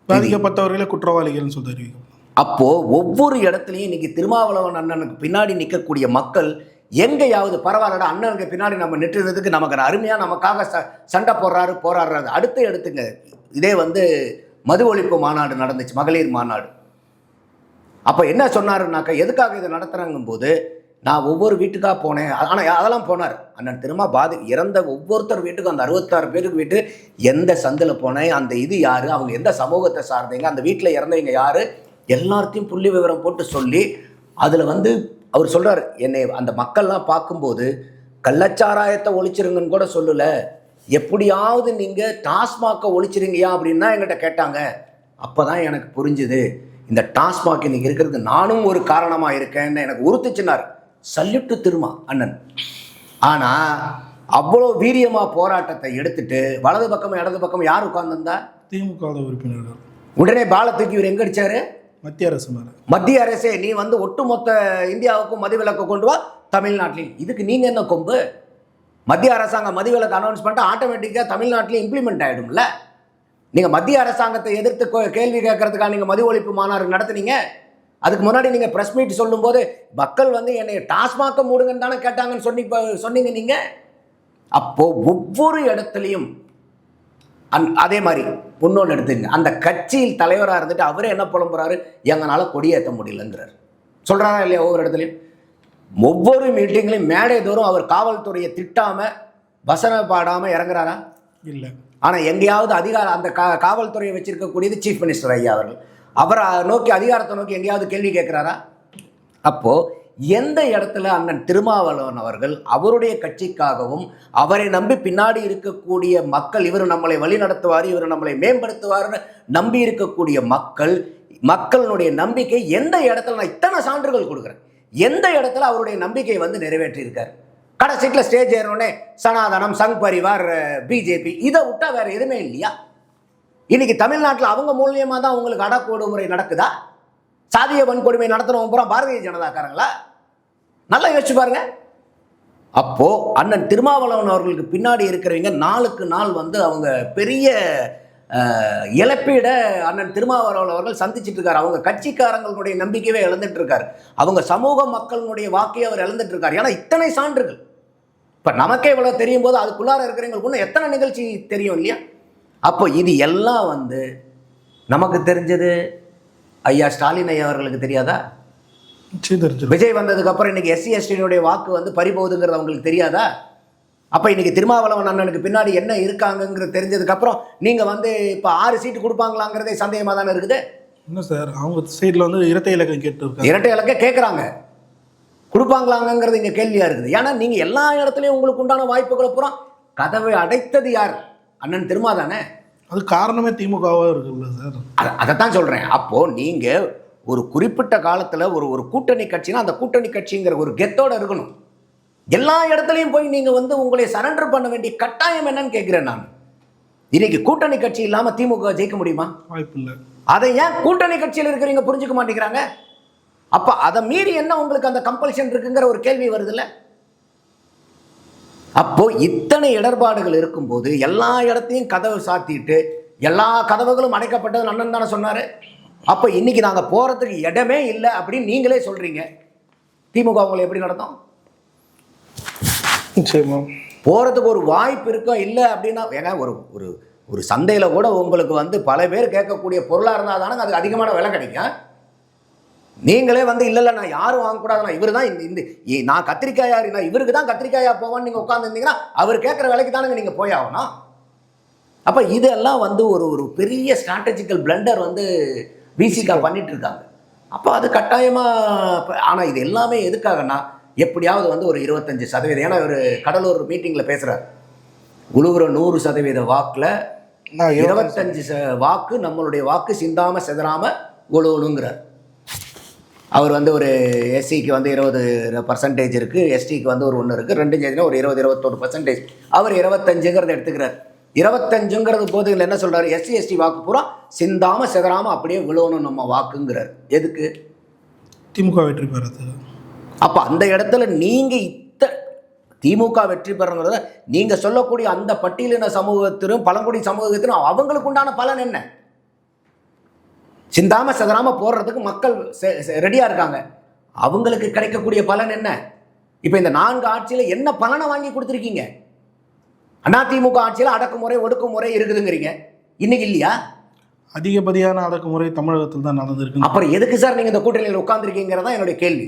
பாதிக்கப்பட்டவர்களே குற்றவாளிகள்னு சொல்லி தெரிவிக்கும் அப்போ ஒவ்வொரு இடத்துலையும் இன்னைக்கு திருமாவளவன் அண்ணனுக்கு பின்னாடி நிற்கக்கூடிய மக்கள் எங்கேயாவது பரவாயில்லடா அண்ணனுக்கு பின்னாடி நம்ம நிட்டுறதுக்கு நமக்கு அருமையா நமக்காக ச சண்டை போடுறாரு போராடுறாரு. அடுத்து எடுத்துங்க. இதே வந்து மது ஒழிப்பு மாநாடு நடந்துச்சு மகளிர் மாநாடு. அப்போ என்ன சொன்னாருனாக்கா எதுக்காக இதை நடத்துகிறாங்கும் போது நான் ஒவ்வொரு வீட்டுக்காக போனேன். ஆனால் அதெல்லாம் போனார். அண்ணன் திரும்ப பாதி இறந்த ஒவ்வொருத்தர் வீட்டுக்கும் அந்த அறுபத்தாறு பேருக்கு வீட்டு எந்த சந்தில் போனேன் அந்த இது யார் அவங்க எந்த சமூகத்தை சார்ந்தீங்க அந்த வீட்டில் இறந்தவங்க யார் எல்லாத்தையும் புள்ளி விவரம் போட்டு சொல்லி அதில் வந்து அவர் சொல்கிறார் என்னை அந்த மக்கள்லாம் பார்க்கும்போது கள்ளச்சாராயத்தை ஒழிச்சிருங்கன்னு கூட சொல்லலை. எப்படியாவது நீங்கள் டாஸ்மாக்கை ஒழிச்சிருங்கயா அப்படின்னா எங்கிட்ட கேட்டாங்க. அப்போ தான் எனக்கு புரிஞ்சுது இந்த டாஸ்மாக் இன்னைக்கு இருக்கிறதுக்கு நானும் ஒரு காரணமாக இருக்கேன்னு எனக்கு உறுத்துச்சினார் சல்யூட்டு திருமா அண்ணன். ஆனால் அவ்வளோ வீரியமாக போராட்டத்தை எடுத்துட்டு வலது பக்கம் இடது பக்கம் யார் உட்கார்ந்திருந்தா? திமுக உறுப்பினர்கள் உடனே பாலை தூக்கி இவர் எங்க அடிச்சாரு? மத்திய அரசு மேலே. மத்திய அரசே நீ வந்து ஒட்டுமொத்த இந்தியாவுக்கும் மதுவிலக்கு கொண்டு வா தமிழ்நாட்டிலையும் இதுக்கு நீங்க என்ன கொம்பு? மத்திய அரசாங்கம் மதுவிலக்கு அனௌன்ஸ் பண்ணிட்டு ஆட்டோமேட்டிக்காக தமிழ்நாட்டிலையும் இம்ப்ளிமெண்ட் ஆகிடும்ல நீங்கள் மத்திய அரசாங்கத்தை எதிர்த்து கேள்வி கேட்கறதுக்காக நீங்கள் மது ஒழிப்பு மாநாடு நடத்துனீங்க. அதுக்கு முன்னாடி நீங்கள் ப்ரெஸ் மீட் சொல்லும்போது மக்கள் வந்து என்னை டாஸ்மாக மூடுங்கன்னு தானே கேட்டாங்கன்னு சொன்னி சொன்னீங்க நீங்கள் அப்போ ஒவ்வொரு இடத்துலையும் அந் அதே மாதிரி இன்னொன்று எடுத்துங்க. அந்த கட்சியில் தலைவராக இருந்துட்டு அவரே என்ன புலம்புறாரு? எங்களால் கொடியேற்ற முடியலங்கிறார். சொல்கிறாரா இல்லையா ஒவ்வொரு இடத்துலையும்? ஒவ்வொரு மீட்டிங்லையும் மேடை தோறும் அவர் காவல்துறையை திட்டாமல் வசனம் பாடாமல் இறங்குறாரா? இல்லை. ஆனால் எங்கேயாவது அதிகாரம் அந்த கா காவல்துறையை வச்சிருக்கக்கூடியது சீஃப் மினிஸ்டர் ஐயா அவர்கள். அவரை நோக்கி அதிகாரத்தை நோக்கி எங்கேயாவது கேள்வி கேட்குறாரா? அப்போது எந்த இடத்துல அண்ணன் திருமாவளவன் அவர்கள் அவருடைய கட்சிக்காகவும் அவரை நம்பி பின்னாடி இருக்கக்கூடிய மக்கள் இவர் நம்மளை வழி நடத்துவார் இவர் நம்மளை மேம்படுத்துவார்னு நம்பி இருக்கக்கூடிய மக்கள் மக்களுடைய நம்பிக்கை எந்த இடத்துல நான் இத்தனை சான்றுகள் கொடுக்குறேன். எந்த இடத்துல அவருடைய நம்பிக்கை வந்து நிறைவேற்றியிருக்கார்? கடைசிட்டில் ஸ்டேஜ் ஏறினோடனே சனாதனம் சங் பரிவார் பிஜேபி இதை விட்டால் வேற எதுவுமே இல்லையா? இன்னைக்கு தமிழ்நாட்டில் அவங்க மூலியமாக தான் அவங்களுக்கு அடக்குமுறை நடக்குதா? சாதிய வன்கொடுமை நடத்துறவங்க பூரா பாரதிய ஜனதாக்காரங்களா? நல்லா யோசிச்சு பாருங்க. அப்போ அண்ணன் திருமாவளவன் அவர்களுக்கு பின்னாடி இருக்கிறவங்க நாளுக்கு நாள் வந்து அவங்க பெரிய இழப்பீட அண்ணன் திருமாவளவன் அவர்கள் சந்திச்சுட்டு இருக்காரு. அவங்க கட்சிக்காரங்களுடைய நம்பிக்கையே இழந்துட்டு இருக்காரு. அவங்க சமூக மக்களுடைய வாக்கையை அவர் இழந்துட்டு இருக்காரு. ஏன்னா இத்தனை சான்றுகள். இப்போ நமக்கே இவ்வளோ தெரியும் போது அதுக்குள்ளார இருக்கிறவங்களுக்கு இன்னும் எத்தனை நிகழ்ச்சி தெரியும் இல்லையா? அப்போ இது எல்லாம் வந்து நமக்கு தெரிஞ்சது? ஐயா ஸ்டாலின் ஐயா அவர்களுக்கு தெரியாதா? விஜய் வந்ததுக்கு அப்புறம் இன்னைக்கு எஸ்சி எஸ்டியினுடைய வாக்கு வந்து பறிபோகுதுங்கிறது அவங்களுக்கு தெரியாதா? அப்போ இன்னைக்கு திருமாவளவன் அண்ணனுக்கு பின்னாடி என்ன இருக்காங்கங்கிறது தெரிஞ்சதுக்கு அப்புறம் நீங்கள் வந்து இப்போ ஆறு சீட்டு கொடுப்பாங்களாங்கிறதே சந்தேகமாக தானே இருக்குது? என்ன சார்? அவங்க சைடில் வந்து இரட்டை இலக்கம் கேட்டு இரட்டை இலக்க கேட்குறாங்க கொடுப்பாங்களாங்கிறது இங்கே கேள்வியாக இருக்குது. ஏன்னா நீங்கள் எல்லா இடத்துலையும் உங்களுக்கு உண்டான வாய்ப்புகளை பூரா கதவை அடைத்தது யார்? அண்ணன் திருமா தானே? அது காரணமே திமுகவாக இருக்குல்ல சார். அதை அதைத்தான் சொல்கிறேன் அப்போது நீங்கள் ஒரு குறிப்பிட்ட காலத்தில் ஒரு ஒரு கூட்டணி கட்சினா அந்த கூட்டணி கட்சிங்கிற ஒரு கெத்தோட இருக்கணும். எல்லா இடத்துலையும் போய் நீங்கள் வந்து உங்களை சரண்டர் பண்ண வேண்டிய கட்டாயம் என்னன்னு கேட்குறேன் நான். இன்னைக்கு கூட்டணி கட்சி இல்லாமல் திமுக ஜெயிக்க முடியுமா? வாய்ப்பு இல்லை அதை ஏன் கூட்டணி கட்சியில் இருக்கிறவங்க புரிஞ்சுக்க மாட்டேங்கிறாங்க? அப்போ அதை மீறி என்ன உங்களுக்கு அந்த கம்பல்ஷன் இருக்குங்கிற ஒரு கேள்வி வருதுல்ல? அப்போ இத்தனை இடர்பாடுகள் இருக்கும்போது எல்லா இடத்தையும் கதவு சாத்திட்டு எல்லா கதவுகளும் அடைக்கப்பட்டது அண்ணன் தானே சொன்னாரு? அப்போ இன்னைக்கு நாங்கள் போறதுக்கு இடமே இல்லை அப்படின்னு நீங்களே சொல்றீங்க. திமுக உங்களை எப்படி நடத்தும்? நிச்சயமா. போகிறதுக்கு ஒரு வாய்ப்பு இருக்கோ இல்லை அப்படின்னா ஏங்க ஒரு ஒரு ஒரு சந்தையில் கூட உங்களுக்கு வந்து பல பேர் கேட்கக்கூடிய பொருளாக இருந்தால் தானே அதுக்கு அதிகமான விலை கிடைக்கும். நீங்களே வந்து இல்லை இல்லை நான் யாரும் வாங்கக்கூடாது. இவர் தான் இந்த நான் கத்திரிக்காயா நான் இவருக்கு தான் கத்திரிக்காயா போவான்னு நீங்கள் உட்காந்துருந்தீங்கன்னா அவர் கேட்குற விலைக்கு தானே நீங்கள் போய் ஆகணும். அப்போ இதெல்லாம் வந்து ஒரு ஒரு பெரிய ஸ்ட்ராட்டஜிக்கல் பிளண்டர் வந்து விசிகா பண்ணிட்டு இருக்காங்க அப்போ அது கட்டாயமாக ஆனால் இது எல்லாமே எதுக்காகனா எப்படியாவது வந்து ஒரு இருபத்தஞ்சு சதவீதம் ஏன்னா ஒரு கடலூர் மீட்டிங்கில் பேசுகிறார் உழுவுற நூறு சதவீத வாக்கில் இருபத்தஞ்சு ச- வாக்கு நம்மளுடைய வாக்கு சிந்தாம சிதறாம உழுவணுங்கிறார். அவர் வந்து ஒரு எஸ்சிக்கு வந்து இருபது பர்சன்டேஜ் இருக்குது எஸ்டிக்கு வந்து ஒரு ஒன்று இருக்குது ரெண்டு சேர்ந்து ஒரு இருபது இருபத்தொரு பர்சன்டேஜ் அவர் இருபத்தஞ்சுங்கிறத எடுத்துக்கிறார். இருபத்தஞ்சுங்கிறது போது என்ன சொல்றாரு? எஸ்சி எஸ்டி வாக்கு பூரா சிந்தாம சிதறாம அப்படியே விழுவணும் நம்ம வாக்குங்கிறார். எதுக்கு? திமுக வெற்றி பெறது அப்போ அந்த இடத்துல நீங்கள் இத்த திமுக வெற்றி பெறங்கிறத நீங்கள் சொல்லக்கூடிய அந்த பட்டியலின சமூகத்திலும் பழங்குடி சமூகத்திலும் அவங்களுக்கு உண்டான பலன் என்ன? சிந்தாம சிதறாம போடுறதுக்கு மக்கள் ரெடியாக இருக்காங்க. அவங்களுக்கு கிடைக்கக்கூடிய பலன் என்ன? இப்போ இந்த நான்கு ஆட்சியில் என்ன பலனை வாங்கி கொடுத்துருக்கீங்க? அதிமுக ஆட்சியில் அடக்குமுறை ஒடுக்குமுறை இருக்குதுங்கிறீங்க. இன்னைக்கு இல்லையா? அதிகப்படியான அடக்குமுறை தமிழகத்தில் தான் நடந்திருக்கு அப்புறம் எதுக்கு சார் நீங்கள் இந்த கூட்டணியில் உட்காந்துருக்கீங்கிறதா என்னுடைய கேள்வி.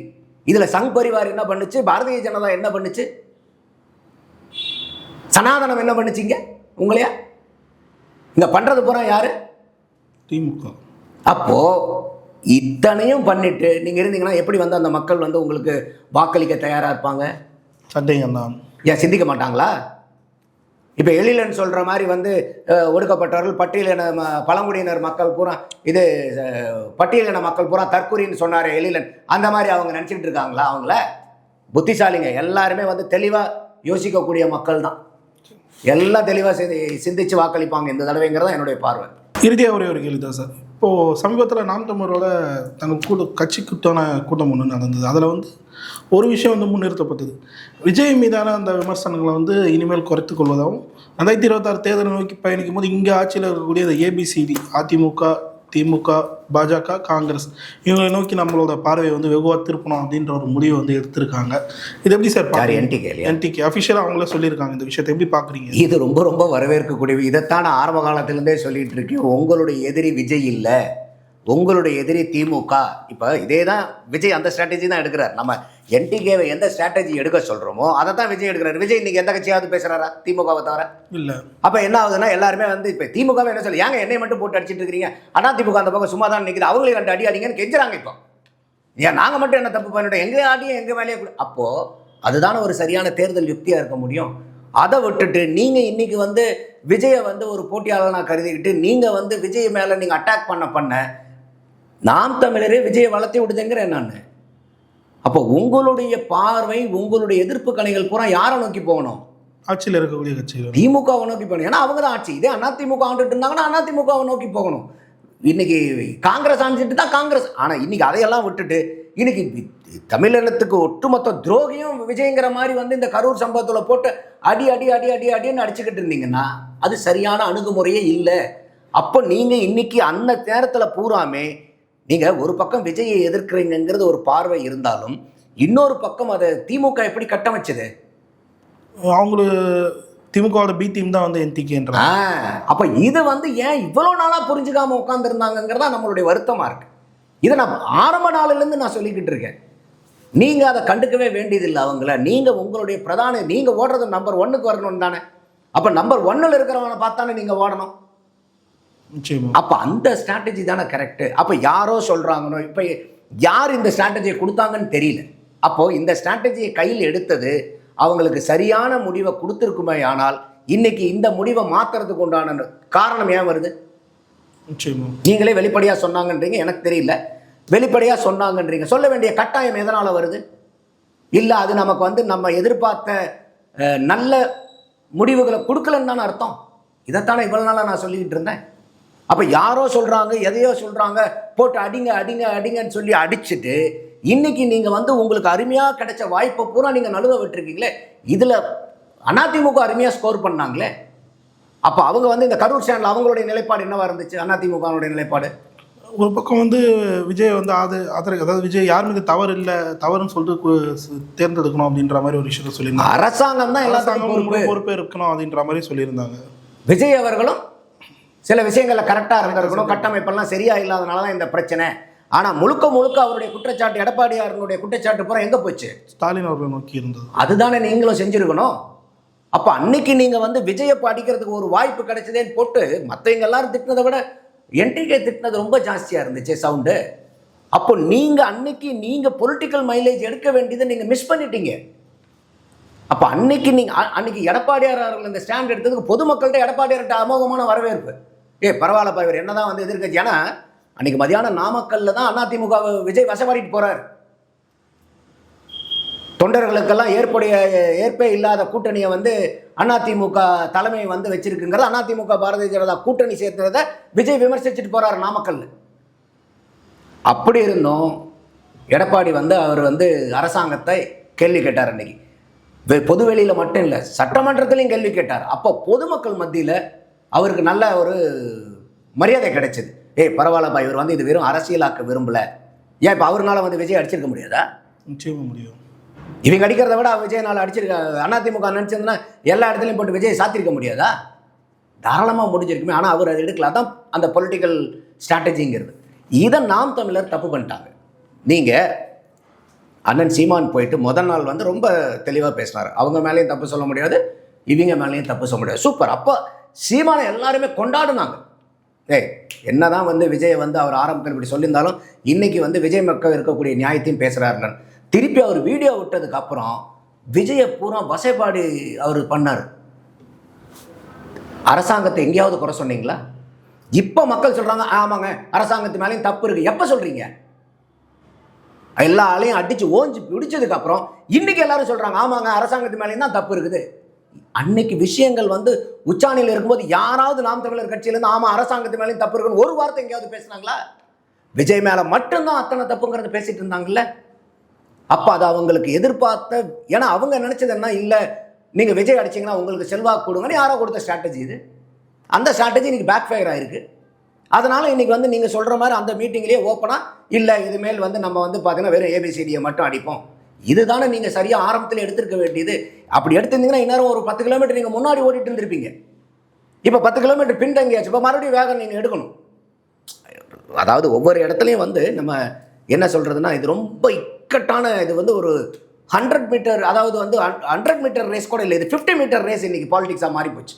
இதில் சங் பரிவார் என்ன பண்ணுச்சு? பாரதிய ஜனதா என்ன பண்ணுச்சு? சனாதனம் என்ன பண்ணுச்சுங்க? உங்களையா? இங்க பண்றது பூரா யாரு? திமுக. அப்போ இத்தனையும் பண்ணிட்டு நீங்க இருந்தீங்கன்னா எப்படி வந்து அந்த மக்கள் வந்து உங்களுக்கு வாக்களிக்க தயாரா இருப்பாங்க? தான் ஏன் சிந்திக்க மாட்டாங்களா? இப்போ எழிலன் சொல்கிற மாதிரி வந்து ஒடுக்கப்பட்டவர்கள் பட்டியலின ம- பழங்குடியினர் மக்கள் பூரா இது பட்டியலின மக்கள் பூரா தற்கூரின்னு சொன்னார் எழிலன். அந்த மாதிரி அவங்க நினச்சிக்கிட்டு இருக்காங்களா அவங்கள? புத்திசாலிங்க. எல்லாருமே வந்து தெளிவாக யோசிக்கக்கூடிய மக்கள் தான் எல்லாம் தெளிவாக சிந்தி சிந்திச்சு வாக்களிப்பாங்க இந்த தடவைங்கிறதா என்னுடைய பார்வை. இறுதியாக ஒரே ஒரு கேள்வி தான் சார். இப்போது சமீபத்தில் நாம் தமிழரோட தங்கள் கூட கட்சிக்குத்தான கூட்டம் ஒன்று நடந்தது. அதில் வந்து ஒரு விஷயம் வந்து முன்னிறுத்தப்பட்டது. விஜய் மீதான அந்த விமர்சனங்களை வந்து இனிமேல் குறைத்துக் கொள்வதாகவும் ரெண்டாயிரத்தி இருபத்தாறு தேர்தலை நோக்கி பயணிக்கும் போது இங்கே ஆட்சியில் இருக்கக்கூடிய இந்த ஏபிசிடி அதிமுக திமுக பாஜக காங்கிரஸ். இவங்களை நோக்கி நம்மளோட பார்வையை வந்து வெகுவாக திருப்பணும் அப்படின்ற ஒரு முடிவை வந்து எடுத்திருக்காங்க. இது எப்படி சார் இல்லையா? என்டிகே அஃபிஷியலாக அவங்களே சொல்லியிருக்காங்க இந்த விஷயத்தை. எப்படி பார்க்குறீங்க இது ரொம்ப ரொம்ப வரவேற்கக்கூடிய இதைத்தான் ஆரம்ப காலத்திலேருந்தே சொல்லிட்டு இருக்கேன். உங்களுடைய எதிரி விஜய் இல்லை. உங்களுடைய எதிரி திமுக இப்போ இதே தான் விஜய் அந்த ஸ்ட்ராட்டஜி தான் எடுக்கிறார். நம்ம என்டிகேவை எந்த ஸ்ட்ராட்டஜி எடுக்க சொல்கிறோமோ அதை தான் விஜய் எடுக்கிறார். விஜய் இன்னைக்கு எந்த கட்சியாவது பேசுகிறாரா திமுகவை தவிர? இல்லை. அப்போ என்ன ஆகுதுன்னா எல்லாருமே வந்து இப்போ திமுகவை என்ன சொல்லி ஏங்க என்னை மட்டும் போட்டு அடிச்சிட்டு இருக்கிறீங்க அண்ணா திமுக அந்த பக்கம் சும்மா தான் நிற்குது அவங்களே ரெண்டு அடி அடிங்கன்னு கெஞ்சுறாங்க இப்போ. ஏன் நாங்கள் மட்டும் என்ன தப்பு பண்ணிட்டோம்? எங்கே ஆடியும் எங்கள் கொடு அப்போது அதுதானே ஒரு சரியான தேர்தல் யுக்தியாக இருக்க முடியும். அதை விட்டுட்டு நீங்கள் இன்னைக்கு வந்து விஜயை வந்து ஒரு போட்டியாளனாக கருதிக்கிட்டு நீங்கள் வந்து விஜய் மேலே நீங்கள் அட்டாக் பண்ண பண்ண நாம் தமிழரே விஜயை வளர்த்தி விடுதுங்கிறேன் நான். அப்போ உங்களுடைய பார்வை உங்களுடைய எதிர்ப்பு கணைகள் பூரா யாரை நோக்கி போகணும்? ஆட்சியில் இருக்கக்கூடிய கட்சிகள். திமுகவை நோக்கி போகணும். ஏன்னா அவங்க தான் ஆட்சி. இதே அதிமுக ஆண்டுட்டு இருந்தாங்கன்னா அதிமுகவை நோக்கி போகணும். இன்னைக்கு காங்கிரஸ் ஆண்டுட்டு தான் காங்கிரஸ். ஆனால் இன்னைக்கு அதையெல்லாம் விட்டுட்டு இன்னைக்கு தமிழினத்துக்கு ஒட்டுமொத்த துரோகியும் விஜயங்கிற மாதிரி வந்து இந்த கரூர் சம்பவத்தில் போட்டு அடி அடி அடி அடி அடின்னு அடிச்சுக்கிட்டு இருந்தீங்கன்னா அது சரியான அணுகுமுறையே இல்லை. அப்போ நீங்கள் இன்னைக்கு அந்த நேரத்தில் பூராமே நீங்கள் ஒரு பக்கம் விஜயை எதிர்க்கிறீங்கிறது ஒரு பார்வை இருந்தாலும் இன்னொரு பக்கம் அதை திமுக எப்படி கட்டமைச்சது? அவங்களு திமுகவோட பி டீம் தான் வந்து என்டிகேன்ற அப்ப இது வந்து ஏன் இவ்வளவு நாளா புரிஞ்சுக்காம உட்காந்துருந்தாங்கிறதா நம்மளுடைய வருத்தமா இருக்கு. இதை நான் ஆரம்ப நாளிலிருந்து நான் சொல்லிக்கிட்டு இருக்கேன். நீங்க அதை கண்டுக்கவே வேண்டியதில்லை அவங்கள. நீங்க உங்களுடைய பிரதான நீங்க ஓடுறது நம்பர் ஒன்னுக்கு வரணும் தானே. அப்ப நம்பர் ஒன்னுல இருக்கிறவனை பார்த்தானே நீங்க ஓடணும்? அப்ப அந்த ஸ்ட்ராட்டஜி தானே கரெக்ட் அப்ப யாரோ சொல்றாங்கன்னு இப்ப யார் இந்த ஸ்ட்ராட்டஜியை கொடுத்தாங்கன்னு தெரியல. அப்போ இந்த ஸ்ட்ராட்டஜியை கையில் எடுத்தது அவங்களுக்கு சரியான முடிவை கொடுத்துருக்குமே ஆனால் இன்னைக்கு இந்த முடிவை மாத்துறதுக்கு உண்டான காரணம் ஏன் வருது? நீங்களே வெளிப்படையாக சொன்னாங்கன்றீங்க எனக்கு தெரியல. வெளிப்படையாக சொன்னாங்கன்றீங்க. சொல்ல வேண்டிய கட்டாயம் எதனால் வருது? இல்லை அது நமக்கு வந்து நம்ம எதிர்பார்த்த நல்ல முடிவுகளை கொடுக்கலன்னு தானே அர்த்தம். இதைத்தானே இவ்வளோ நாளாக நான் சொல்லிக்கிட்டு இருந்தேன். அப்போ யாரோ சொல்கிறாங்க எதையோ சொல்கிறாங்க போட்டு அடிங்க அடிங்க அடிங்கன்னு சொல்லி அடிச்சுட்டு இன்னைக்கு நீங்கள் வந்து உங்களுக்கு அருமையாக கிடைச்ச வாய்ப்பை பூரா நீங்கள் நழுவ விட்டுருக்கீங்களே இதில் அதிமுக அருமையாக ஸ்கோர் பண்ணாங்களே அப்போ அவங்க வந்து இந்த கரூர் ஸ்டாண்டில் அவங்களுடைய நிலைப்பாடு என்னவா இருந்துச்சு அதிமுகவுடைய நிலைப்பாடு? ஒரு பக்கம் வந்து விஜய் வந்து ஆது ஆதரவு அதாவது விஜய் யார் மீது தவறு இல்லை தவறுன்னு சொல்லிட்டு தேர்ந்தெடுக்கணும் அப்படின்ற மாதிரி ஒரு விஷயத்த சொல்லியிருந்தாங்க. அரசாங்கம் தான் அரசாங்கம் பொறுப்பே இருக்கணும் அப்படின்ற மாதிரி சொல்லியிருந்தாங்க. விஜய் அவர்களும் சில விஷயங்களில் கரெக்டாக இருந்திருக்கணும் கட்டமைப்பெல்லாம் சரியா இல்லாதனால தான் இந்த பிரச்சனை. ஆனால் முழுக்க முழுக்க அவருடைய குற்றச்சாட்டு எடப்பாடியாரனுடைய குற்றச்சாட்டு பூரா எங்கே போச்சு? ஸ்டாலின் அவர்களை நோக்கி இருந்தது. அதுதானே நீங்களும் செஞ்சிருக்கணும். அப்போ அன்னைக்கு நீங்கள் வந்து விஜயை அடிக்கிறதுக்கு ஒரு வாய்ப்பு கிடைச்சதேன்னு போட்டு மற்றவங்க எல்லாரும் திட்டினதை விட என்டிகே திட்டினது ரொம்ப ஜாஸ்தியாக இருந்துச்சு சவுண்டு. அப்போ நீங்கள் அன்னைக்கு நீங்கள் பொலிட்டிக்கல் மைலேஜ் எடுக்க வேண்டியதை நீங்கள் மிஸ் பண்ணிட்டீங்க. அப்போ அன்னைக்கு நீங்கள் அன்னைக்கு எடப்பாடியார் அவர்கள் இந்த ஸ்டாண்ட் எடுத்ததுக்கு பொதுமக்கள்கிட்ட எடப்பாடியார்கிட்ட அமோகமான வரவேற்பு. ஏ பரவாயில்லப்பா இவர் என்னதான் வந்து எதிர்க்கட்சி ஏன்னா அன்னைக்கு மதியானம் நாமக்கல்ல தான் அதிமுக விஜய் வசவாடிட்டு போகிறார் தொண்டர்களுக்கெல்லாம் ஏற்புடைய ஏற்பே இல்லாத கூட்டணியை வந்து அதிமுக தலைமை வந்து வச்சிருக்குங்கிறத அதிமுக பாரதிய ஜனதா கூட்டணி சேர்த்ததை விஜய் விமர்சிச்சுட்டு போகிறார் நாமக்கல் அப்படி இருந்தும் எடப்பாடி வந்து அவர் வந்து அரசாங்கத்தை கேள்வி கேட்டார் அன்னைக்கு. பொதுவெளியில் மட்டும் இல்லை சட்டமன்றத்திலையும் கேள்வி கேட்டார். அப்போ பொதுமக்கள் மத்தியில் அவருக்கு நல்ல ஒரு மரியாதை கிடைச்சது. ஏய் பரவாயில்லப்பா இவர் வந்து இது வெறும் அரசியலாக்க விரும்பல. ஏன் இப்போ அவர்னால வந்து விஜய் அடிச்சிருக்க முடியாதா? நிச்சயமா முடியும். இவங்க அடிக்கிறத விட விஜயனால் அடிச்சிருக்க அதிமுக நினச்சிருந்தா எல்லா இடத்துலையும் போட்டு விஜய் சாத்திருக்க முடியாதா? தாராளமாக முடிஞ்சிருக்குமே. ஆனால் அவர் அதை எடுக்கல. அதான் அந்த பொலிட்டிக்கல் ஸ்ட்ராட்டஜிங்கிறது இதை நாம் தமிழர் தப்பு பண்ணிட்டாங்க. நீங்கள் அண்ணன் சீமான் போயிட்டு முதல் நாள் வந்து ரொம்ப தெளிவாக பேசினார். அவங்க மேலேயும் தப்பு சொல்ல முடியாது இவங்க மேலேயும் தப்பு சொல்ல முடியாது. சூப்பர். அப்போ சீமானை எல்லாருமே கொண்டாடுனாங்க. ஏய் என்னதான் வந்து விஜய் வந்து அவர் ஆரம்பத்தில் இப்படி சொல்லியிருந்தாலும் இன்னைக்கு வந்து விஜய் மக்கள் இருக்கக்கூடிய நியாயத்தையும் பேசுகிறாருன்னு திருப்பி அவர் வீடியோ விட்டதுக்கு அப்புறம் விஜயை பூரா வசைப்பாடி அவர் பண்ணார். அரசாங்கத்தை எங்கேயாவது குறை சொன்னீங்களா? இப்போ மக்கள் சொல்கிறாங்க ஆமாங்க அரசாங்கத்து மேலேயும் தப்பு இருக்குது எப்போ சொல்கிறீங்க எல்லா ஆளையும் அடித்து ஓஞ்சி பிடிச்சதுக்கு அப்புறம் இன்னைக்கு எல்லாரும் சொல்கிறாங்க ஆமாங்க அரசாங்கத்து மேலேயும் தான் தப்பு இருக்குது. அன்னைக்கு விஷயங்கள் வந்து உச்சாணியில் இருக்கும்போது யாராவது நாம் தமிழர் கட்சியிலேருந்து ஆமாம் அரசாங்கத்து மேலேயும் தப்பு இருக்குன்னு ஒரு வார்த்தை எங்கேயாவது பேசுனாங்களா? விஜய் மேலே மட்டும்தான் அத்தனை தப்புங்கிறத பேசிட்டு இருந்தாங்கல்ல? அப்போ அது அவங்களுக்கு எதிர்பார்த்த ஏன்னா அவங்க நினச்சது என்ன? இல்லை நீங்கள் விஜய் அடிச்சீங்கன்னா உங்களுக்கு செல்வாக்கு கொடுங்கன்னு யாரோ கொடுத்த ஸ்ட்ராட்டஜி இது? அந்த ஸ்ட்ராட்டஜி இன்னைக்கு பேக் ஃபயர் ஆயிருக்கு. அதனால இன்னைக்கு வந்து நீங்கள் சொல்கிற மாதிரி அந்த மீட்டிங்லேயே ஓப்பனாக இல்லை இதுமேல் வந்து நம்ம வந்து பார்த்தீங்கன்னா வெறும் ஏபிசிடியை மட்டும் அடிப்போம். இதுதானே நீங்கள் சரியாக ஆரம்பத்தில் எடுத்திருக்க வேண்டியது. அப்படி எடுத்திருந்தீங்கன்னா இந்நேரம் ஒரு பத்து கிலோமீட்டர் நீங்கள் முன்னாடி ஓடிட்டு இருந்திருப்பீங்க. இப்போ பத்து கிலோமீட்டர் பின்தங்கியாச்சு இப்போ மறுபடியும் வேகம் நீங்கள் எடுக்கணும். அதாவது ஒவ்வொரு இடத்துலையும் வந்து நம்ம என்ன சொல்கிறதுனா இது ரொம்ப இக்கட்டான இது வந்து ஒரு ஹண்ட்ரட் மீட்டர் அதாவது வந்து ஹண்ட்ரட் மீட்டர் ரேஸ் கூட இல்லை. இது ஃபிஃப்டி மீட்டர் ரேஸ் இன்னைக்கு பாலிடிக்ஸாக மாறி போச்சு.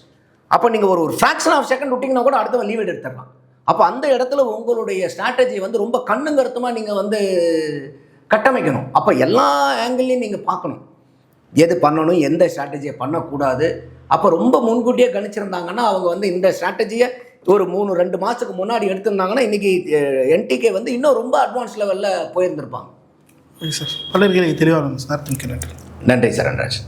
அப்போ நீங்கள் ஒரு ஒரு ஃப்ராக்ஷன் ஆஃப் செகண்ட் விட்டிங்கன்னா கூட அடுத்தவன் லீவ் எடுத்துடலாம். அப்போ அந்த இடத்துல உங்களுடைய ஸ்ட்ராட்டஜி வந்து ரொம்ப கண்ணுங்கருத்தமாக நீங்கள் வந்து கட்டமைக்கணும். அப்போ எல்லா ஆங்கிள்லையும் நீங்கள் பார்க்கணும். எது பண்ணணும் எந்த ஸ்ட்ராட்டஜியை பண்ணக்கூடாது. அப்போ ரொம்ப முன்கூட்டியே கணிச்சிருந்தாங்கன்னா அவங்க வந்து இந்த ஸ்ட்ராட்டஜியை ஒரு மூணு ரெண்டு மாதத்துக்கு முன்னாடி எடுத்திருந்தாங்கன்னா இன்றைக்கி என்டிகே வந்து இன்னும் ரொம்ப அட்வான்ஸ் லெவலில் போயிருந்திருப்பாங்க. சார் பல்லர்களுக்கு தெளிவாக சார் நன்றி. நன்றி சரண்ராஜ்